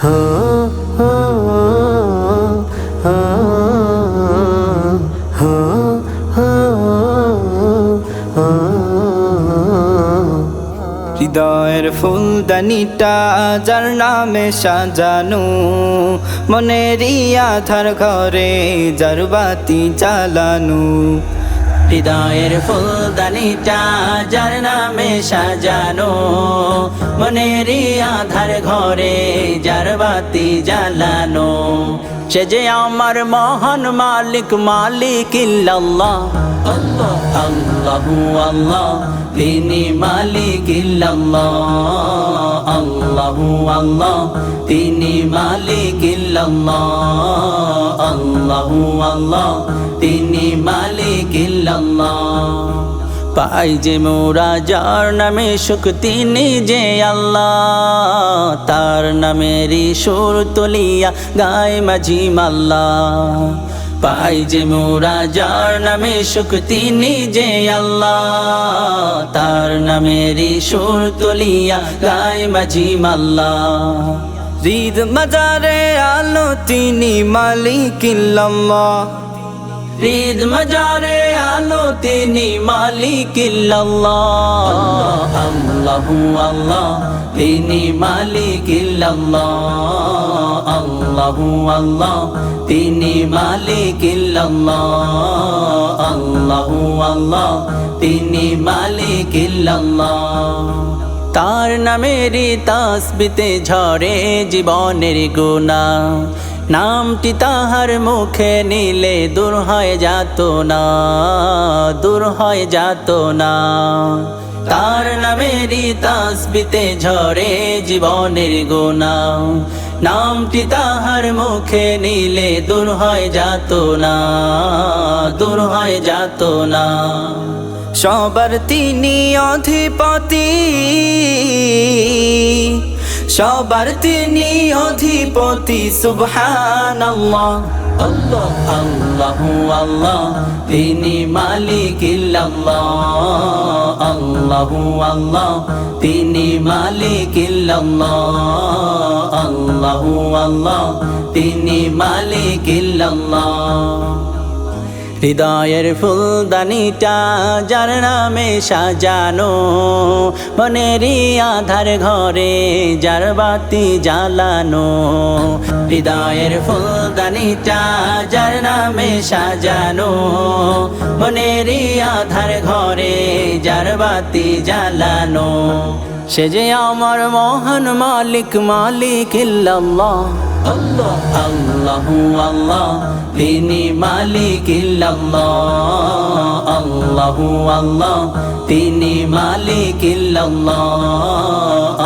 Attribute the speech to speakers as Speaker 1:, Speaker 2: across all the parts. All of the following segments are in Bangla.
Speaker 1: হৃদয়ের ফুলদানিটা যার নামে সাজানো মনেরই আধার ঘরে যার বাতি জ্বালানো। হৃদয়ের ফুলদানিটা যার নামে সাজানো। মনেরই আধার ঘরে যার বাতি জ্বালানো। সে যে আমার মহান মালিক মালিক ইল্লাল্লাহ। আল্লাহ আল্লাহু আল্লাহ তিনি মালিক ইল্লাল্লাহ। আল্লাহু আল্লাহ, তিনি মালিক ইল্লাল্লাহ। আল্লাহু আল্লাহ, তিনি মালিক ইল্লাল্লাহ। পাই যে মোরা, যার নামে সুখ তিনি যে আল্লাহ, তার নামেরই সুর তুলিয়া গায় মাঝি মাল্লা। পাই যে মোরা, যার নামে সুখ তিনি যে আল্লাহ, তার নামেরই সুর তুলিয়া গায় মাঝি মাল্লা। রিদ মাজারে আলো তিনি মালিক রিদ মজারে আলো তিনি মালিক ইল্লাল্লাহ। আল্লাহু আল্লাহ, তিনি মালিক ইল্লাল্লাহ। আল্লাহু আল্লাহ, তিনি মালিক ইল্লাল্লাহ। আল্লাহু আল্লাহ, তিনি মালিক ইল্লাল্লাহ। তার নামেরই তাসবিতে ঝরে জীবনের গুণা নামটি তাহার মুখে নিলে দূর হয়ে যাত না, দূর হয়ে যাত না। তার নামেরই তাসবিতে ঝরে জীবনের গুণা। নামটি তাহার মুখে নিলে দূর হয়ে যাত না, দূর হয়ে যাত না। সবার তিনি অধিপতি। সবার তিনি অধিপতি সুবহান আল্লাহ আল্লাহ, আল্লাহু। তিনি মালিক ইল্লাল্লাহ। আল্লাহু, আল্লাহ। তিনি মালিক ইল্লাল্লাহ। আল্লাহু, আল্লাহ। তিনি মালিক ইল্লাল্লাহ। হৃদয়ের ফুলদানিটা যার নামে সাজানো, মনেরই আধার ঘরে যার বাতি জ্বালানো। হৃদয়ের ফুলদানিটা যার নামে সাজানো, মনেরই আধার ঘরে যার বাতি জ্বালানো। সে যে আমার মহান মালিক মালিক ইল্লাল্লাহ। আল্লাহ, আল্লাহু, আল্লাহ, তিনি মালিক ইল্লাল্লাহ। আল্লাহু, আল্লাহ, তিনি মালিক ইল্লাল্লাহ।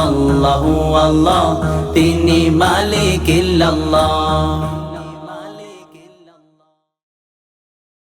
Speaker 1: আল্লাহু, আল্লাহ, তিনি মালিক ইল্লাল্লাহ।